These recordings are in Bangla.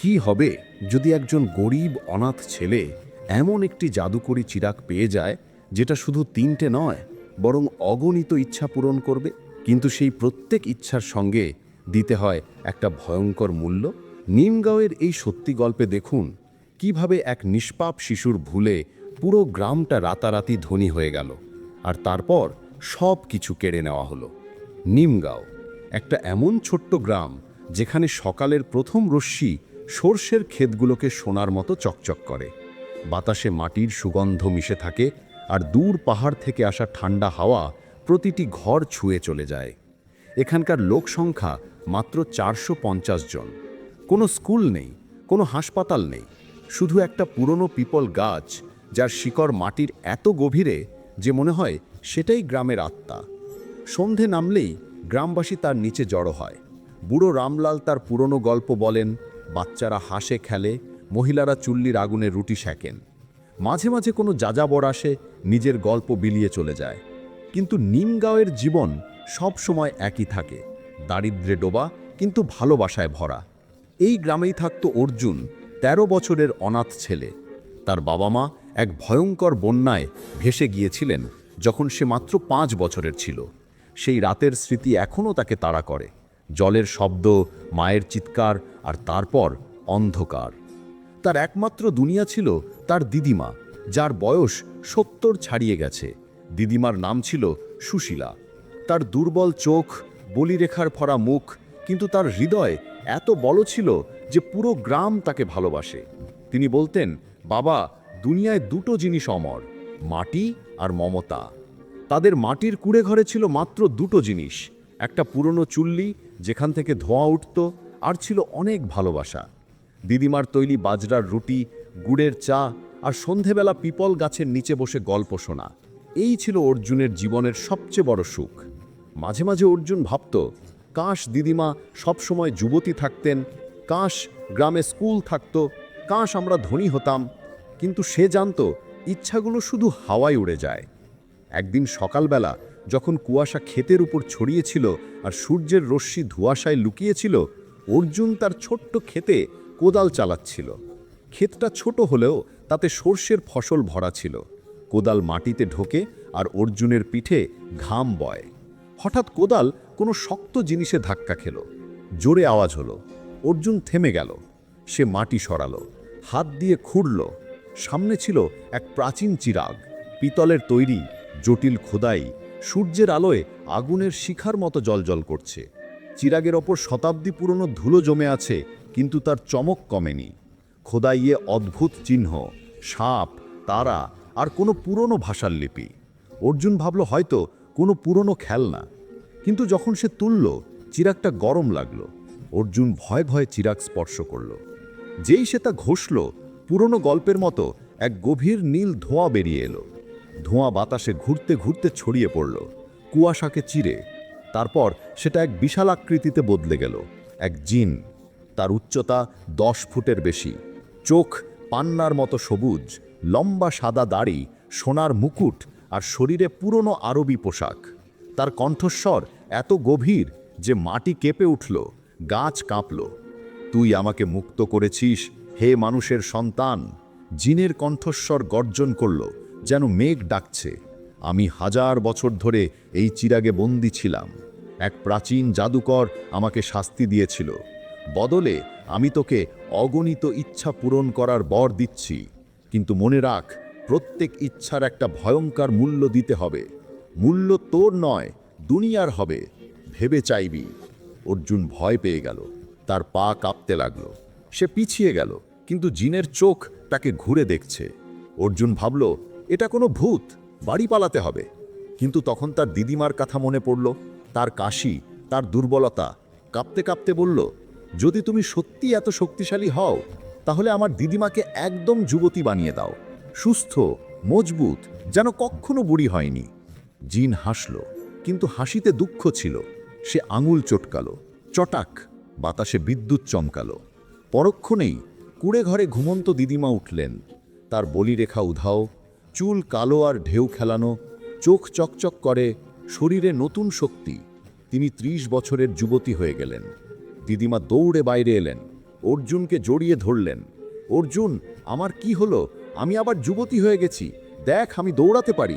কি হবে যদি একজন গরিব, অনাথ ছেলে এমন একটি জাদুকরি চিরাক পেয়ে যায় যেটা শুধু তিনটে নয়, বরং অগণিত ইচ্ছা পূরণ করবে? কিন্তু সেই প্রত্যেক ইচ্ছার সঙ্গে দিতে হয় একটা ভয়ঙ্কর মূল্য? নিমগাঁওয়ের এই সত্যি গল্পে দেখুন কীভাবে এক নিষ্পাপ শিশুর ভুলে পুরো গ্রামটা রাতারাতি ধনী হয়ে গেল, আর তারপর সব কিছু কেড়ে নেওয়া হলো। নিমগাঁও, একটা এমন ছোট্ট গ্রাম যেখানে সকালের প্রথম রশ্মি সর্ষের ক্ষেতগুলোকে সোনার মতো চকচক করে। বাতাসে মাটির সুগন্ধ মিশে থাকে আর দূর পাহাড় থেকে আসা ঠান্ডা হাওয়া প্রতিটি ঘর ছুঁয়ে চলে যায়। এখানকার লোক সংখ্যা মাত্র চারশো পঞ্চাশ জন। কোনো স্কুল নেই, কোনো হাসপাতাল নেই, শুধু একটা পুরনো পিপল গাছ যার শিকড় মাটির এত গভীরে যে মনে হয় সেটাই গ্রামের আত্মা। সন্ধে নামলেই গ্রামবাসী তার নিচে জড়ো হয়। বুড়ো রামলাল তার পুরনো গল্প বলেন বাচ্চারা হাসে খেলে, মহিলারা চুল্লির আগুনে রুটি সেকেন। মাঝে মাঝে কোনো যাযাবর আসে, নিজের গল্প বিলিয়ে চলে যায়। কিন্তু নিমগাঁওয়ের জীবন সব সময় একই থাকে, দারিদ্রে ডোবা কিন্তু ভালোবাসায় ভরা। এই গ্রামেই থাকত অর্জুন ১৩ বছরের অনাথ ছেলে। তার বাবা মা এক ভয়ঙ্কর বন্যায় ভেসে গিয়েছিলেন, যখন সে মাত্র পাঁচ বছরের ছিল। সেই রাতের স্মৃতি এখনও তাকে তাড়া করে। জলের শব্দ, মায়ের চিৎকার আর তারপর অন্ধকার। তার একমাত্র দুনিয়া ছিল তার দিদিমা, যার বয়স সত্তর ছাড়িয়ে গেছে। দিদিমার নাম ছিল সুশীলা। তার দুর্বল চোখ, বলিরেখার ভরা মুখ, কিন্তু তার হৃদয় এত বড় ছিল যে পুরো গ্রাম তাকে ভালোবাসে। তিনি বলতেন, বাবা, দুনিয়ায় দুটো জিনিস অমর, মাটি আর মমতা। তাদের মাটির কুড়ে ঘরে ছিল মাত্র দুটো জিনিস, একটা পুরনো চুল্লি যেখান থেকে ধোঁয়া উঠত, আর ছিল অনেক ভালোবাসা। দিদিমার তৈলি বাজরার রুটি, গুড়ের চা, আর সন্ধেবেলা পিপল গাছের নিচে বসে গল্প শোনা। এই ছিল অর্জুনের জীবনের সবচেয়ে বড় সুখ। মাঝে মাঝে অর্জুন ভাবত, কাশ দিদিমা সবসময় যুবতী থাকতেন, কাশ গ্রামে স্কুল থাকত, কাশ আমরা ধনী হতাম। কিন্তু সে জানতো, ইচ্ছাগুলো শুধু হাওয়ায় উড়ে যায়। একদিন সকালবেলা যখন কুয়াশা ক্ষেতের উপর ছড়িয়েছিল আর সূর্যের রশ্মি ধোঁয়াশায় লুকিয়েছিল, অর্জুন তার ছোট্ট ক্ষেতে কোদাল চালাচ্ছিল। ক্ষেতটা ছোট হলেও তাতে সর্ষের ফসল ভরা ছিল। কোদাল মাটিতে ঢোকে আর অর্জুনের পিঠে ঘাম বয়। হঠাৎ কোদাল কোনো শক্ত জিনিসে ধাক্কা খেল। জোরে আওয়াজ হলো। অর্জুন থেমে গেল। সে মাটি সরালো, হাত দিয়ে খুঁড়ল। সামনে ছিল এক প্রাচীন চিরাগ। পিতলের তৈরি, জটিল খোদাই সূর্যের আলোয় আগুনের শিখার মতো জলজল করছে। চিরাগের ওপর শতাব্দী পুরনো ধুলো জমে আছে, কিন্তু তার চমক কমেনি। খোদাইয়ে অদ্ভুত চিহ্ন, সাপ, তারা আর কোনো পুরনো ভাষার লিপি। অর্জুন ভাবল হয়তো কোনো পুরনো খেলনা। কিন্তু যখন সে তুলল, চিরাগটা গরম লাগল। অর্জুন ভয় ভয়ে চিরাগ স্পর্শ করল। যেই সে তা ঘষল, পুরনো গল্পের মতো এক গভীর নীল ধোঁয়া বেরিয়ে এলো। ধোঁয়া বাতাসে ঘুরতে ঘুরতে ছড়িয়ে পড়ল। কুয়াশাকে চিরে। তারপর সেটা এক বিশাল আকৃতিতে বদলে গেল। এক জিন। তার উচ্চতা দশ ফুটের বেশি। চোখ পান্নার মতো সবুজ, লম্বা সাদা দাড়ি, সোনার মুকুট আর শরীরে পুরনো আরবি পোশাক। তার কণ্ঠস্বর এত গভীর যে মাটি কেঁপে উঠল, গাছ কাঁপল। তুই আমাকে মুক্ত করেছিস, হে মানুষের সন্তান। জিনের কণ্ঠস্বর গর্জন করল। যেন মেঘ ডাকছে। আমি হাজার বছর ধরে এই চিরাগে বন্দি ছিলাম। এক প্রাচীন জাদুকর আমাকে শাস্তি দিয়েছিল। বদলে আমি তোকে অগণিত ইচ্ছা পূরণ করার বর দিচ্ছি। কিন্তু মনে রাখ, প্রত্যেক ইচ্ছার একটা ভয়ঙ্কর মূল্য দিতে হবে। মূল্য তোর নয়, দুনিয়ার হবে। ভেবে চাইবি। অর্জুন ভয় পেয়ে গেল। তার পা কাঁপতে লাগল। সে পিছিয়ে গেল, কিন্তু জিনের চোখ তাকে ঘুরে দেখছে। অর্জুন ভাবল এটা কোনো ভূত, বাড়ি পালাতে হবে। কিন্তু তখন তার দিদিমার কথা মনে পড়ল, তার কাশি, তার দুর্বলতা। কাঁপতে কাঁপতে বলল, যদি তুমি সত্যি এত শক্তিশালী হও, তাহলে আমার দিদিমাকে একদম যুবতী বানিয়ে দাও। সুস্থ, মজবুত, যেন কখনো বুড়ি হয়নি। জিন হাসল, কিন্তু হাসিতে দুঃখ ছিল। সে আঙুল চটকালো, চটাক, বাতাসে বিদ্যুৎ চমকালো। পরক্ষণেই কুড়ে ঘরে ঘুমন্ত দিদিমা উঠলেন। তার বলিরেখা উধাও চুল কালো আর ঢেউ খেলানো, চোখ চকচক করে শরীরে নতুন শক্তি, তিনি ত্রিশ বছরের যুবতী হয়ে গেলেন। দিদিমা দৌড়ে বাইরে এলেন, অর্জুনকে জড়িয়ে ধরলেন। অর্জুন, আমার কি হলো? আমি আবার যুবতী হয়ে গেছি, দেখ আমি দৌড়াতে পারি।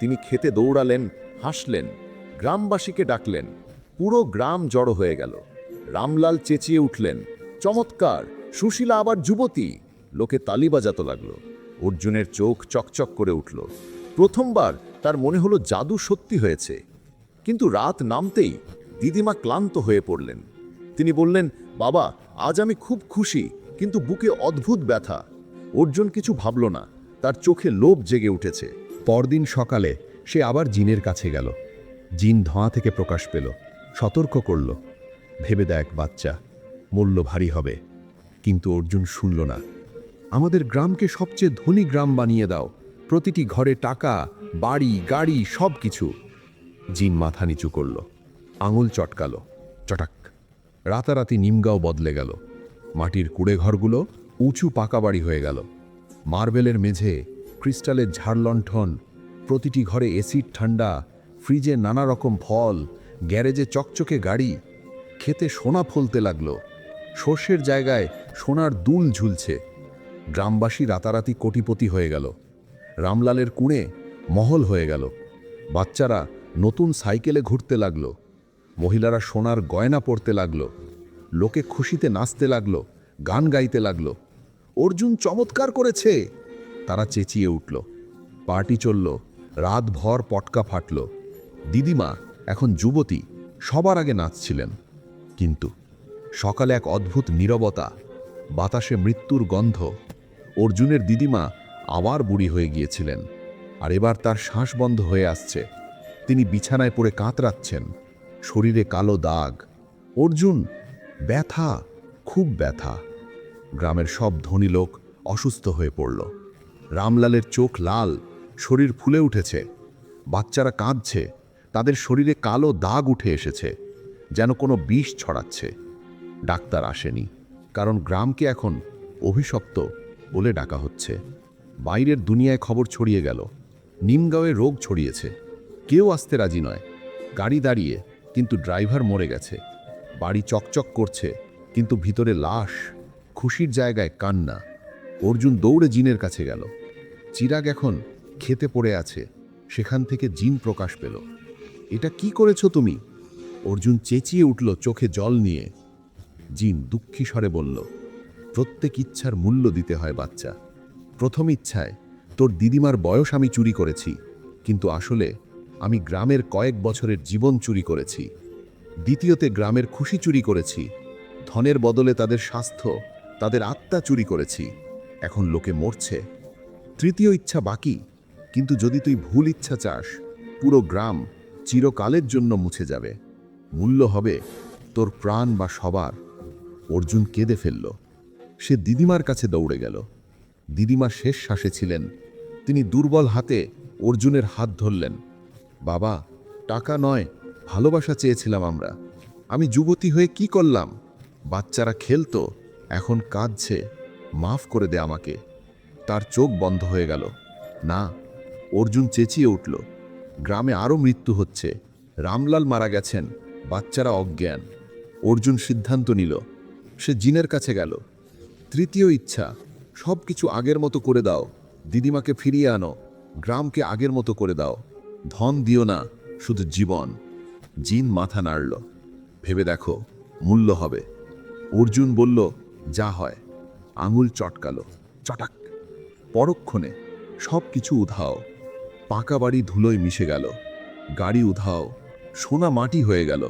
তিনি খেতে দৌড়ালেন, হাসলেন, গ্রামবাসীকে ডাকলেন, পুরো গ্রাম জড়ো হয়ে গেল। রামলাল চেঁচিয়ে উঠলেন, চমৎকার, সুশীলা আবার যুবতী! লোকে তালি বাজাতে লাগল। অর্জুনের চোখ চকচক করে উঠল। প্রথমবার তার মনে হলো জাদু সত্যি হয়েছে। কিন্তু রাত নামতেই দিদিমা ক্লান্ত হয়ে পড়লেন। তিনি বললেন, বাবা, আজ আমি খুব খুশি, কিন্তু বুকে অদ্ভুত ব্যথা। অর্জুন কিছু ভাবল না, তার চোখে লোভ জেগে উঠেছে। পরদিন সকালে সে আবার জিনের কাছে গেল। জিন ধোঁয়া থেকে প্রকাশ পেল, সতর্ক করল। ভেবে দেখ বাচ্চা, মূল্য ভারী হবে, কিন্তু অর্জুন শুনল না। আমাদের গ্রামকে সবচেয়ে ধনী গ্রাম বানিয়ে দাও। প্রতিটি ঘরে টাকা, বাড়ি, গাড়ি সব কিছু জিন মাথা নিচু করল। আঙুল চটকালো। চটাক। রাতারাতি নিমগাঁও বদলে গেল। মাটির কুড়ে ঘরগুলো উঁচু পাকা বাড়ি হয়ে গেল। মার্বেলের মেঝে, ক্রিস্টালের ঝাড়লণ্ঠন, প্রতিটি ঘরে এসিড ঠান্ডা, ফ্রিজে নানা রকম ফল, গ্যারেজে চকচকে গাড়ি। খেতে সোনা ফলতে লাগল। সর্ষের জায়গায় সোনার দুল ঝুলছে। গ্রামবাসী রাতারাতি কোটিপতি হয়ে গেল। রামলালের কুঁড়ে মহল হয়ে গেল। বাচ্চারা নতুন সাইকেলে ঘুরতে লাগল। মহিলারা সোনার গয়না পরতে লাগল। লোকে খুশিতে নাচতে লাগল, গান গাইতে লাগল। অর্জুন চমৎকার করেছে! তারা চেঁচিয়ে উঠল। পার্টি চলল, রাতভর পটকা ফাটল। দিদিমা এখন যুবতী, সবার আগে নাচছিলেন। কিন্তু সকালে এক অদ্ভুত নীরবতা, বাতাসে মৃত্যুর গন্ধ অর্জুনের দিদিমা আবার বুড়ি হয়ে গিয়েছিলেন, আর এবার তার শ্বাস বন্ধ হয়ে আসছে। তিনি বিছানায় পড়ে কাতরাচ্ছেন, শরীরে কালো দাগ। অর্জুন, ব্যথা, খুব ব্যথা। গ্রামের সব ধনী লোক অসুস্থ হয়ে পড়ল। রামলালের চোখ লাল, শরীর ফুলে উঠেছে। বাচ্চারা কাঁদছে, তাদের শরীরে কালো দাগ উঠে এসেছে, যেন কোনো বিষ ছড়াচ্ছে। ডাক্তার আসেনি, কারণ গ্রামকে এখন অভিশপ্ত। বলে ডাকা হচ্ছে। বাইরের দুনিয়ায় খবর ছড়িয়ে গেল। নিমগাঁওয়ে রোগ ছড়িয়েছে। কেউ আসতে রাজি নয়। গাড়ি দাঁড়িয়ে, কিন্তু ড্রাইভার মরে গেছে। বাড়ি চকচক করছে, কিন্তু ভিতরে লাশ। খুশির জায়গায় কান্না। অর্জুন দৌড়ে জিনের কাছে গেল। চিরাগ এখন খেতে পড়ে আছে। সেখান থেকে জিন প্রকাশ পেল। এটা কি করেছ তুমি? অর্জুন চেঁচিয়ে উঠল চোখে জল নিয়ে। জিন দুঃখী স্বরে বলল প্রত্যেক ইচ্ছার মূল্য দিতে হয় বাচ্চা। প্রথম ইচ্ছায়, তোর দিদিমার বয়স আমি চুরি করেছি, কিন্তু আসলে আমি গ্রামের কয়েক বছরের জীবন চুরি করেছি। দ্বিতীয়তে, গ্রামের খুশি চুরি করেছি, ধনের বদলে তাদের স্বাস্থ্য, তাদের আত্মা চুরি করেছি, এখন লোকে মরছে। তৃতীয় ইচ্ছা বাকি, কিন্তু যদি তুই ভুল ইচ্ছা চাস, পুরো গ্রাম চিরকালের জন্য মুছে যাবে। মূল্য হবে তোর প্রাণ বা সবার। অর্জুন কেঁদে ফেলল। সে দিদিমার কাছে দৌড়ে গেল। দিদিমা শেষ শ্বাসে ছিলেন। তিনি দুর্বল হাতে অর্জুনের হাত ধরলেন। বাবা, টাকা নয়, ভালোবাসা চেয়েছিলাম আমরা। আমি যুবতী হয়ে কি করলাম? বাচ্চারা খেলতো, এখন কাঁদছে। মাফ করে দে আমাকে। তার চোখ বন্ধ হয়ে গেল। না, অর্জুন চেঁচিয়ে উঠল। গ্রামে আরও মৃত্যু হচ্ছে। রামলাল মারা গেছেন। বাচ্চারা অজ্ঞান। অর্জুন সিদ্ধান্ত নিল। সে জিনের কাছে গেল। তৃতীয় ইচ্ছা, সব কিছু আগের মতো করে দাও। দিদিমাকে ফিরিয়ে আনো, গ্রামকে আগের মতো করে দাও। ধন দিও না, শুধু জীবন। জিন মাথা নাড়ল। ভেবে দেখো, মূল্য হবে। অর্জুন বলল, যা হয়। আঙুল চটকালো। চটাক। পরক্ষণে সব কিছু উধাও। পাকা বাড়ি ধুলোয় মিশে গেল। গাড়ি উধাও। সোনা মাটি হয়ে গেল।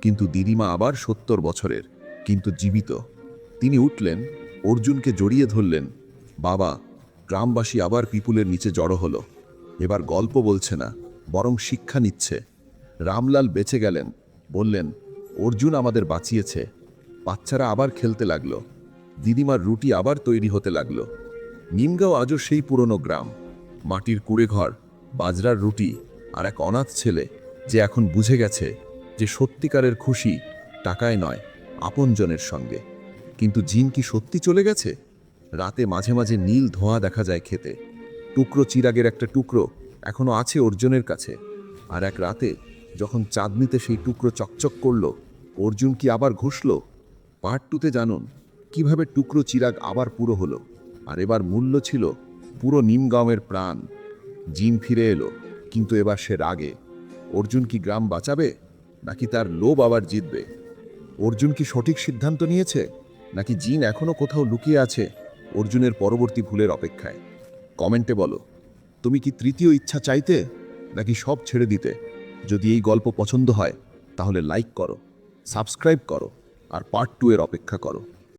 কিন্তু দিদিমা আবার সত্তর বছরের, কিন্তু জীবিত। তিনি উঠলেন অর্জুনকে জড়িয়ে ধরলেন। বাবা, গ্রামবাসী আবার পিপুলের নিচে জড়ো হলো। এবার গল্প বলছে না, বরং শিক্ষা নিচ্ছে। রামলাল বেঁচে গেলেন, বললেন, অর্জুন আমাদের বাঁচিয়েছে। বাচ্চারা আবার খেলতে লাগল। দিদিমার রুটি আবার তৈরি হতে লাগল। নিমগাঁও আজও সেই পুরনো গ্রাম। মাটির কুড়ে ঘর বাজরার রুটি আর এক অনাথ ছেলে যে এখন বুঝে গেছে যে সত্যিকারের খুশি টাকায় নয়, আপনজনের সঙ্গে। কিন্তু জিন কি সত্যি চলে গেছে? রাতে মাঝে মাঝে নীল ধোঁয়া দেখা যায় খেতে। টুকরো চিরাগের একটা টুকরো এখনও আছে অর্জুনের কাছে। আর এক রাতে যখন চাঁদনিতে সেই টুকরো চকচক করল, অর্জুন কি আবার ঘুষল? পার্ট টুতে জানুন, কীভাবে টুকরো চিরাগ আবার পুরো হলো? আর এবার মূল্য ছিল পুরো নিমগাঁওয়ের প্রাণ। জিন ফিরে এলো, কিন্তু এবার সে রাগে। অর্জুন কি গ্রাম বাঁচাবে, নাকি তার লোভ আবার জিতবে? অর্জুন কি সঠিক সিদ্ধান্ত নিয়েছে? নাকি জিন এখনও কোথাও লুকিয়ে আছে অর্জুনের পরবর্তী ভুলের অপেক্ষায়? কমেন্টে বলো। তুমি কি তৃতীয় ইচ্ছা চাইতে, নাকি সব ছেড়ে দিতে? যদি এই গল্প পছন্দ হয়, তাহলে লাইক করো সাবস্ক্রাইব করো, আর পার্ট টু এর অপেক্ষা করো।